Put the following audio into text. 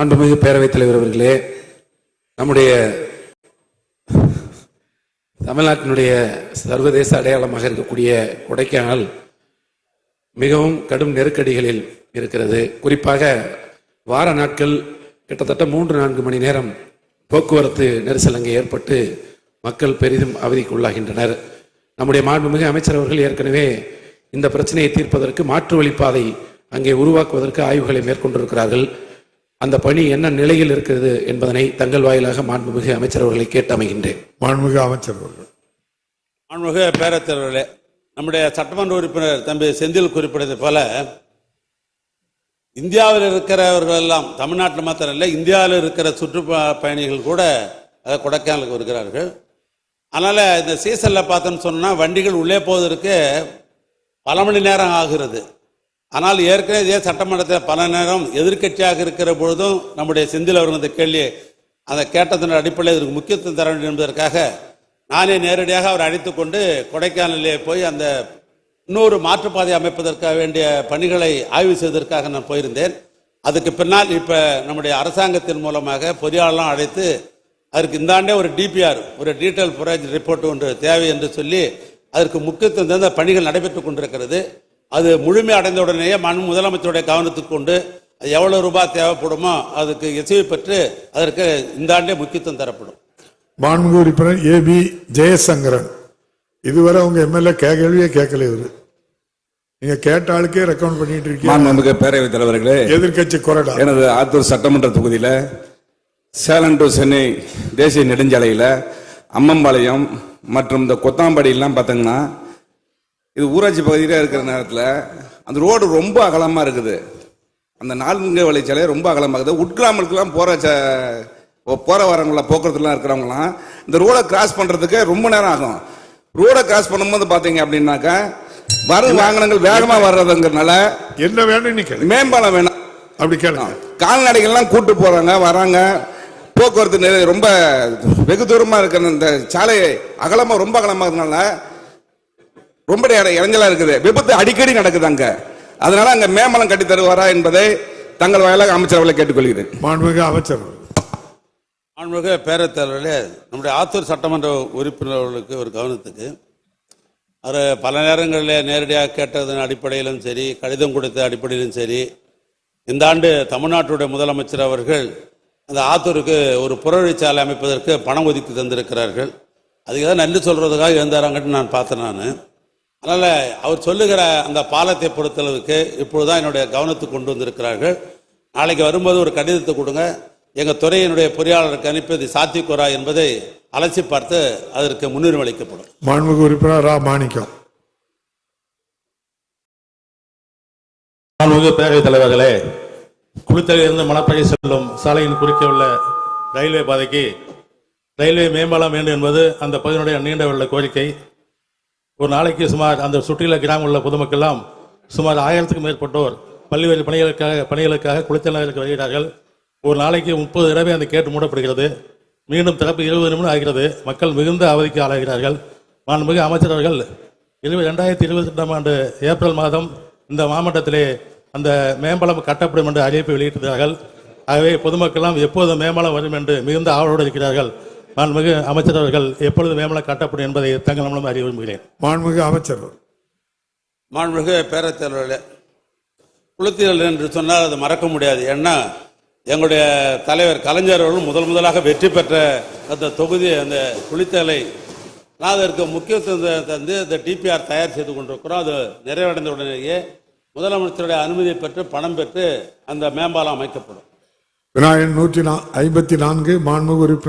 அன்புமிகு பேரவைத் தலைவர் அவர்களே நம்முடைய தமிழ்நாட்டினுடைய சர்வதேச அடையாளமாக இருக்கக்கூடிய கொடைக்கானல் மிகவும் கடும் நெருக்கடிகளில் இருக்கிறது. குறிப்பாக வார நாட்கள் கிட்டத்தட்ட மூன்று நான்கு மணி நேரம் போக்குவரத்து நெரிசல் அங்கே ஏற்பட்டு மக்கள் பெரிதும் அவதிக்கு உள்ளாகின்றனர் நம்முடைய மாண்புமிகு அமைச்சர் அவர்கள் ஏற்கனவே இந்த பிரச்சனையை தீர்ப்பதற்கு மாற்று வழிப்பாதை அங்கே உருவாக்குவதற்கு ஆய்வுகளை மேற்கொண்டிருக்கிறார்கள். அந்த பணி என்ன நிலையில் இருக்கிறது என்பதனை தங்கள் வாயிலாக மாண்புமிகு அமைச்சர் அவர்களை கேட்டு அமைகின்றேன். மாண்புமிகு அமைச்சர் அவர்கள். மாண்புமிகு பேரத்தலைவர்களே நம்முடைய சட்டமன்ற உறுப்பினர் தம்பி செந்தில் குறிப்பிட்டது போல இந்தியாவில் இருக்கிறவர்கள் எல்லாம் தமிழ்நாட்டில் மாத்திரம் இல்லை இந்தியாவில் இருக்கிற சுற்றுலா பயணிகள் கூட அஹ், கொடைக்கானலுக்கு வருகிறார்கள். அதனால் இந்த சீசனில் பார்த்தோன்னு சொன்னால் வண்டிகள் உள்ளே போவதற்கு பல மணி நேரம் ஆகிறது. ஆனால் ஏற்கனவே இதே சட்டமன்றத்தில் பல நேரம் எதிர்க்கட்சியாக இருக்கிற பொழுதும் நம்முடைய செந்தில் அவர்கள் இந்த கேள்வி அந்த கேட்டதன் அடிப்படையில் இதற்கு முக்கியத்துவம் தர வேண்டும் என்பதற்காக நானே நேரடியாக அவர் அழைத்து கொண்டு கொடைக்கானலே போய் அந்த இன்னொரு மாற்றுப்பாதை அமைப்பதற்காக வேண்டிய பணிகளை ஆய்வு செய்வதற்காக நான் போயிருந்தேன். அதுக்கு பின்னால் இப்போ நம்முடைய அரசாங்கத்தின் மூலமாக பொறியாளர்லாம் அழைத்து அதற்கு இந்த ஆண்டே ஒரு டிபிஆர் ஒரு டீட்டெயில் ப்ராஜெக்ட் ரிப்போர்ட் ஒன்று தேவை என்று சொல்லி அதற்கு முக்கியத்துவம் தந்த பணிகள் நடைபெற்று கொண்டிருக்கிறது. அது முழுமை அடைந்த உடனேயே மண் முதலமைச்சருடைய கவனத்துக்கு கொண்டு அது எவ்வளவு ரூபாய் தேவைப்படுமோ அதுக்கு இசைவு பெற்று அதற்கு இந்த ஆண்டே முக்கியத்துவம் தரப்படும். மாண்புமிகு உறுப்பினர் ஏ பி ஜெயசங்கரன். இதுவரை உங்க எம்எல்ஏ கேள்வியே கேட்கல இவரு. நீங்க கேட்ட ஆளுக்கே ரெக்கமெண்ட் பண்ணிட்டு இருக்கீங்க. மாண்புமிகு பேரவைத் தலைவர்களே எதிர்க்கட்சி கொறடா. எனது ஆத்தூர் சட்டமன்ற தொகுதியில சேலம் டு சென்னை தேசிய நெடுஞ்சாலையில அம்மம்பாளையம் மற்றும் இந்த கொத்தாம்பாடியெல்லாம் பார்த்தீங்கன்னா இது ஊராட்சி பகுதியில் இருக்கிற நேரத்தில் அந்த ரோடு ரொம்ப அகலமாக இருக்குது. அந்த நான்கு வழிச்சாலை ரொம்ப அகலமாக இருக்குது. உட்கிராமத்துக்குலாம் போகிற போகிற வரவங்கள போக்குவரத்துலாம் இருக்கிறவங்களாம் இந்த ரோடை கிராஸ் பண்ணுறதுக்கு ரொம்ப நேரம் ஆகும். ரோடை கிராஸ் பண்ணும்போது பார்த்தீங்க அப்படின்னாக்கா வரும் வாகனங்கள் வேகமாக வர்றதுங்கிறனால என்ன வேணும் நீ கேளு. மேம்பாலம் வேணும். அப்படி கேளுங்க. கால்நடைகள்லாம் கூட்டு போறாங்க வராங்க. போக்குவரத்து ரொம்ப வெகு தூரமா இருக்கிற இந்த சாலை அகலமா ரொம்ப அகலமா இருக்கனால ரொம்ப இடைஞ்சலா இருக்குது. விபத்து அடிக்கடி நடக்குது அங்க. அதனால அங்க மேம்பலம் கட்டி தருவாரா என்பதை தங்கள் வாயிலாக அமைச்சர் அவர்களை கேட்டுக்கொள்கிறேன். மாண்புமிகு அமைச்சர். மாண்புமிகு பேரத்தலைவர்களே நம்முடைய ஆத்தூர் சட்டமன்ற உறுப்பினர்களுக்கு ஒரு கவனத்துக்கு. அவர் பல நேரங்களில் நேரடியாக கேட்டதன் அடிப்படையிலும் சரி கடிதம் கொடுத்த அடிப்படையிலும் சரி இந்த ஆண்டு தமிழ்நாட்டுடைய முதலமைச்சர் அவர்கள் அந்த ஆத்தூருக்கு ஒரு புறவழிச்சாலை அமைப்பதற்கு பணம் ஒதுக்கி தந்திருக்கிறார்கள். அதுக்கு தான் நன்றி சொல்றதுக்காக இருந்தாராங்கன்னு நான் பார்த்தேன் நான். அதனால் அவர் சொல்லுகிற அந்த பாலத்தை பொறுத்தளவுக்கு இப்பொழுதுதான் என்னுடைய கவனத்துக்கு கொண்டு வந்திருக்கிறார்கள். நாளைக்கு வரும்போது ஒரு கடிதத்தை கொடுங்க. எங்கள் துறையினுடைய பொறியாளருக்கு அனுப்பியது சாத்தியக்கூறா என்பதை அலசி பார்த்து அதற்கு முன்னுரிமை அளிக்கப்படும். மாண்புமிகு உறுப்பினர் ரா. மாணிக்கம். மாண்புமிகு பேரவைத் தலைவர்களே குளித்தலிலிருந்து மணப்பகை செல்லும் சாலையின் குறுக்கே உள்ள ரயில்வே பாதைக்கு ரயில்வே மேம்பாலம் வேண்டும் என்பது அந்த பகுதியினுடைய நீண்ட உள்ள கோரிக்கை. ஒரு நாளைக்கு சுமார் அந்த சுற்றியுள்ள கிராமம் உள்ள பொதுமக்கள்லாம் சுமார் ஆயிரத்துக்கும் மேற்பட்டோர் பல்வேறு பணிகளுக்காக பணிகளுக்காக குளித்தலைக்கு வருகிறார்கள். ஒரு நாளைக்கு முப்பது தடவை அந்த கேட்டு மூடப்படுகிறது. மீண்டும் திறப்பு இருபது நிமிடம் ஆகிறது. மக்கள் மிகுந்த அவதிக்கு ஆளாகிறார்கள். மாண்புமிகு அமைச்சர் அவர்கள் இருபது ரெண்டாயிரத்தி இருபத்தி ரெண்டாம் ஆண்டு ஏப்ரல் மாதம் இந்த மாவட்டத்திலே அந்த மேம்பாலம் கட்டப்படும் என்று அறிவிப்பை வெளியிட்டிருக்கிறார்கள். ஆகவே பொதுமக்கள்லாம் எப்போது மேம்பாலம் வரும் என்று மிகுந்த ஆவலோடு இருக்கிறார்கள். மாண்புமிகு அமைச்சர் அவர்கள் எப்பொழுது மேம்பாலம் கட்டப்படும் என்பதை தங்கள் மூலம் அறிய விரும்புகிறேன். மாண்புமிகு அமைச்சர். மாண்புமிகு பேரத்தலைவர்களே குளுத்தியல் என்று சொன்னால் அது மறக்க முடியாது. ஏன்னா எங்களுடைய தலைவர் கலைஞர் அவர்கள் முதல் முதலாக வெற்றி பெற்ற அந்த தொகுதி அந்த குளித்தலை. நான் அதற்கு முக்கியத்துவம் தந்து இந்த டிபிஆர் தயார் செய்து கொண்டிருக்கிறோம். அது நிறைவடைந்த உடனேயே முதலமைச்சருடைய அனுமதி பெற்று பணம் பெற்று அந்த மேம்பாலம் அமைக்கப்படும். விநாயகன் நூற்றி நா- ஐம்பத்தி நான்கு மாண்புமிகு உறுப்பினர்